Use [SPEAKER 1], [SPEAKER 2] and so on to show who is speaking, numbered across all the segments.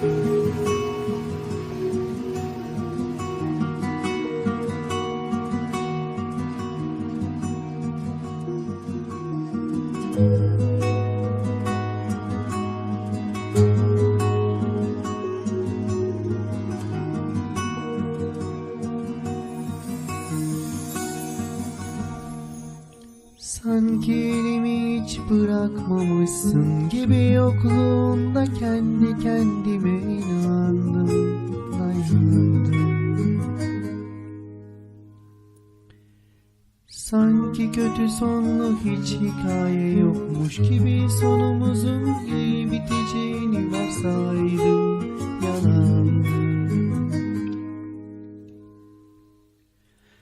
[SPEAKER 1] Sanki elimi hiç bırakmamışsın gibi yokluğunda kendi kötü sonlu hiç hikaye yokmuş gibi sonumuzun iyi biteceğini varsaydım, yalandım.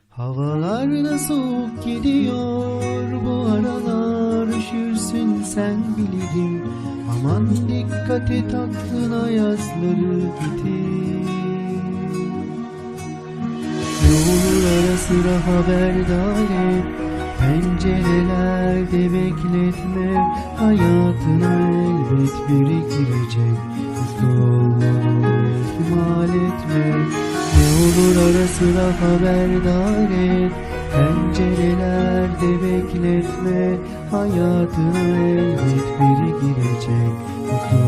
[SPEAKER 1] Havalar da soğuk gidiyor bu aralar üşürsün sen bilirim Aman dikkat et aklına yazları getir Ne olur ara sıra haberdar et Pencerelerde bekletme Hayatına elbet biri girecek. Mutlu olmanı ihmal etme. Ne olur ara sıra haberdar et. Pencerelerde bekletme Hayatına elbet biri girecek. Mutlu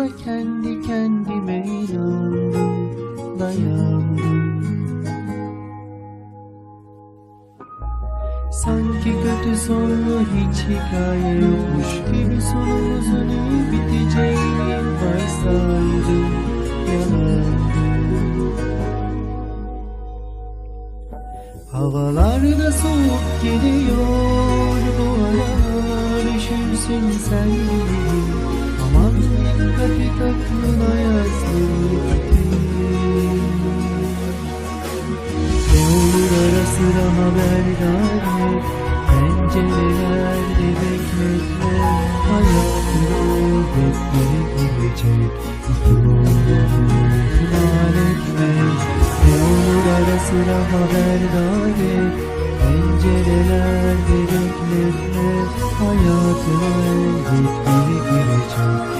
[SPEAKER 1] yokluğunda kendi kendime inandım, dayandım. Sanki kötü sonlu hiç hikaye yokmuş gibi sonumuzun iyi biteceğini varsaydım, yalandım. Havalar da soğuk geliyor bu aralar Üşürsün sen bilirim Aman Pencerelerde bekletme Hayatına elbet biri girecek Mutlu olmanı ihmal etme Ne olur ara sıra haberdar et Pencerelerde bekletme Hayatına elbet biri girecek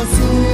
[SPEAKER 1] vefasızsın,